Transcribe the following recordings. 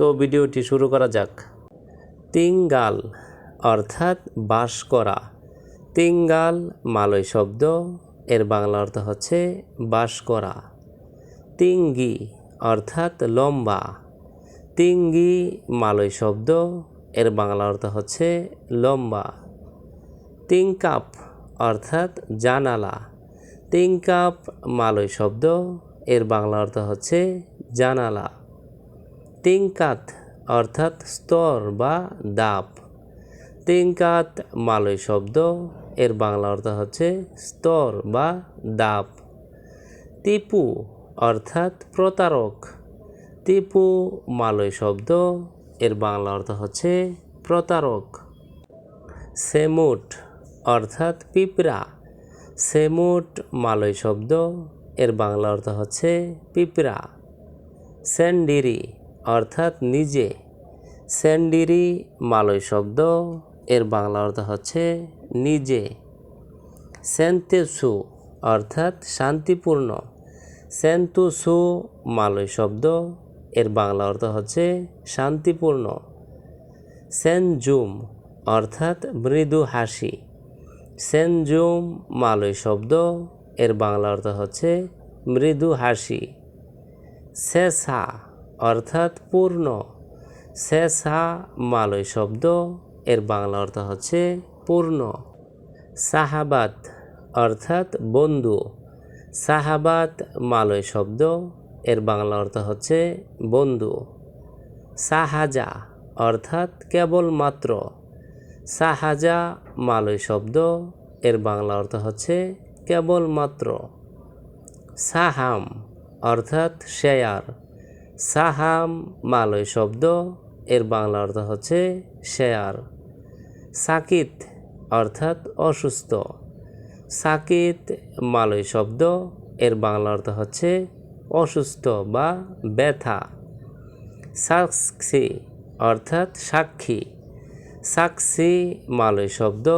তো ভিডিওটি শুরু করা যাক। তিঙ্গাল অর্থাৎ বাস করা। তিঙ্গাল মালয় শব্দ, এর বাংলা অর্থ হচ্ছে বাস করা। তিঙ্গি অর্থাৎ লম্বা। তিঙ্গি মালয় শব্দ, এর বাংলা অর্থ হচ্ছে লম্বা। তিনকাপ অর্থাৎ জানালা। তিনকাপ মালয় শব্দ, এর বাংলা অর্থ হচ্ছে জানালা। তিনকাত, অর্থাৎ স্তর বা দাপ। তিনকাত মালয় শব্দ, এর বাংলা অর্থ হচ্ছে স্তর বা দাপ। টিপু অর্থাৎ প্রতারক। টিপু মালয় শব্দ, এর বাংলা অর্থ হচ্ছে প্রতারক। সেমুট, অর্থাৎ পিঁপড়া। সেমুট মালয় শব্দ, এর বাংলা অর্থ হচ্ছে পিঁপড়া। স্যান্ডিরি অর্থাৎ নিজে। স্যান্ডিরি মালয় শব্দ, এর বাংলা অর্থ হচ্ছে নিজে। সেন্তেসু অর্থাৎ শান্তিপূর্ণ। সেন্তুসু মালয় শব্দ, এর বাংলা অর্থ হচ্ছে শান্তিপূর্ণ। সেনজুম অর্থাৎ মৃদু হাসি। সেনজুম মালয় শব্দ, এর বাংলা অর্থ হচ্ছে মৃদু হাসি। শেষা অর্থাৎ পূর্ণ। শেষা মালয় শব্দ, এর বাংলা অর্থ হচ্ছে পূর্ণ। সাহাবাত অর্থাৎ বন্ধু। সাহাবাত, মালয় শব্দ, এর বাংলা অর্থ হচ্ছে বন্ধু। সাহাজা অর্থাৎ কেবলমাত্র। সাহাজা, মালয় শব্দ, এর বাংলা অর্থ হচ্ছে কেবলমাত্র। সাহাম অর্থাৎ শেয়ার। সাহাম, মালয় শব্দ, এর বাংলা অর্থ হচ্ছে শেয়ার। সাকিত অর্থাৎ অসুস্থ। সাকিত, মালয় শব্দ, এর বাংলা অর্থ হচ্ছে অসুস্থ বা ব্যথা। সাক্ষী অর্থাৎ সাক্ষী। সাক্ষী মালয় শব্দ,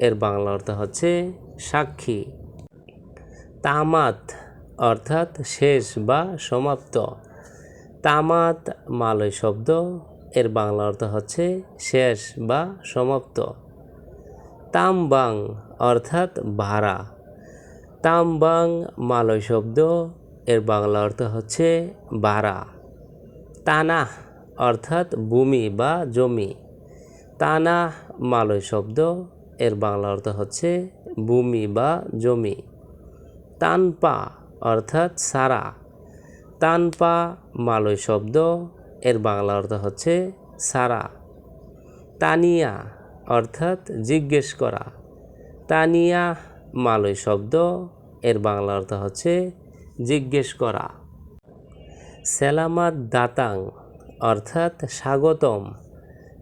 এর বাংলা অর্থ হচ্ছে সাক্ষী। তামাত অর্থাৎ শেষ বা সমাপ্ত। তামাত মালয় শব্দ, এর বাংলা অর্থ হচ্ছে শেষ বা সমাপ্ত। তামবাং অর্থাৎ ভাড়া। তামবাং মালয় শব্দ, এর বাংলা অর্থ হচ্ছে ভাড়া। তানাহ অর্থাৎ ভূমি বা জমি। তানাহ মালয় শব্দ, এর বাংলা অর্থ হচ্ছে ভূমি বা জমি। তানপা অর্থাৎ সারা। তানপা মালয় শব্দ, এর বাংলা অর্থ হচ্ছে সারা। তানিয়া অর্থাৎ জিজ্ঞেস করা। তানিয়া মালয় শব্দ, এর বাংলা অর্থ হচ্ছে জিজ্ঞেস করা। সেলামাত দাতাং অর্থাৎ স্বাগতম।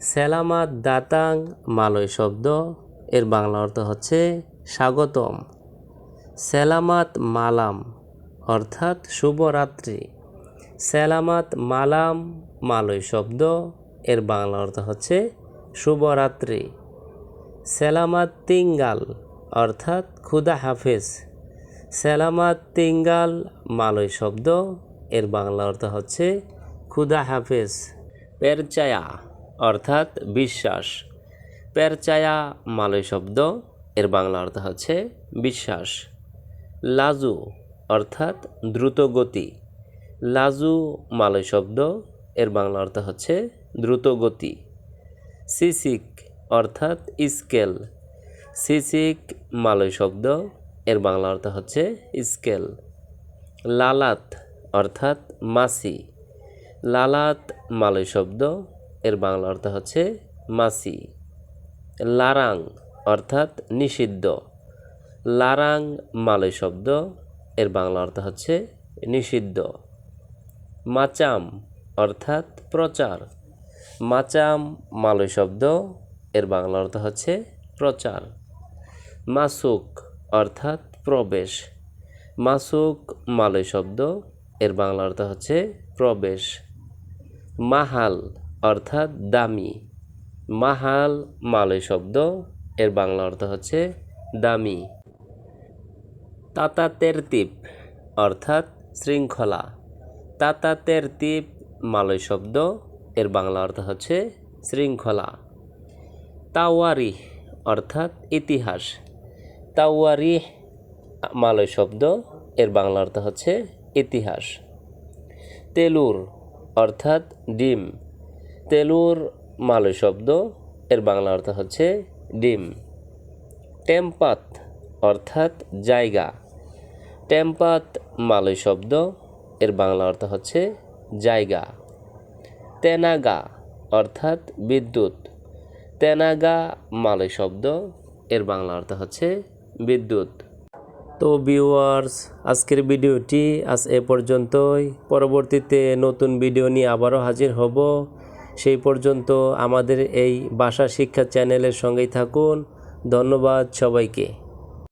সেলামাত দাতাং মালয় শব্দ, এর বাংলা অর্থ হচ্ছে স্বাগতম। সেলামাত মালাম অর্থাৎ শুভরাত্রি। সেলামাত মালাম, মালয় শব্দ, এর বাংলা অর্থ হচ্ছে শুভরাত্রি। সেলামাত তিঙ্গাল, অর্থাৎ খুদা হাফেজ। সেলামাত তিঙ্গাল, মালয় শব্দ, এর বাংলা অর্থ হচ্ছে খুদা হাফেজ। পেরচায়া, অর্থাৎ বিশ্বাস। পেরচায়া, মালয় শব্দ, এর বাংলা অর্থ হচ্ছে বিশ্বাস। লাজু অর্থাৎ দ্রুত গতি। লাজু মালয় শব্দ, এর বাংলা অর্থ হচ্ছে দ্রুত গতি। সিসিক অর্থাৎ স্কেল। সিসিক মালয় শব্দ, এর বাংলা অর্থ হচ্ছে স্কেল। লালাত অর্থাৎ মাসি। লালাত মালয় শব্দ, এর বাংলা অর্থ হচ্ছে মাসি। লারাং অর্থাৎ নিষিদ্ধ। লারাং মালয় শব্দ এর বাংলা অর্থ হচ্ছে নিষিদ্ধ। মাচাম অর্থাৎ প্রচার। মাচাম মালয় শব্দ এর বাংলা অর্থ হচ্ছে প্রচার। মাসুক অর্থাৎ প্রবেশ। মাসুক মালয় শব্দ এর বাংলা অর্থ হচ্ছে প্রবেশ। মাহাল অর্থাৎ দামি। মাহাল মালয় শব্দ এর বাংলা অর্থ হচ্ছে দামি। তাতা তেরতিপ অর্থাৎ শৃঙ্খলা। তাতা তেরতিপ মালয় শব্দ, এর বাংলা অর্থ হচ্ছে শৃঙ্খলা। তাওয়ারি, অর্থাৎ ইতিহাস। তাওয়ারি মালয় শব্দ, এর বাংলা অর্থ হচ্ছে ইতিহাস। তেলুর, অর্থাৎ ডিম। তেলুর মালয় শব্দ, এর বাংলা অর্থ হচ্ছে ডিম। টেম্পাত, অর্থাৎ জায়গা। টেম্পাত মালয় শব্দ, এর বাংলা অর্থ হচ্ছে জায়গা। তেনাগা অর্থাৎ বিদ্যুৎ। তেনাগা মালয় শব্দ, এর বাংলা অর্থ হচ্ছে বিদ্যুৎ। তো ভিউয়ার্স, আজকের ভিডিওটি আজ এ পর্যন্তই। পরবর্তীতে নতুন ভিডিও নিয়ে আবারও হাজির হব। সেই পর্যন্ত আমাদের এই ভাষা শিক্ষা চ্যানেলের সঙ্গেই থাকুন। ধন্যবাদ সবাইকে।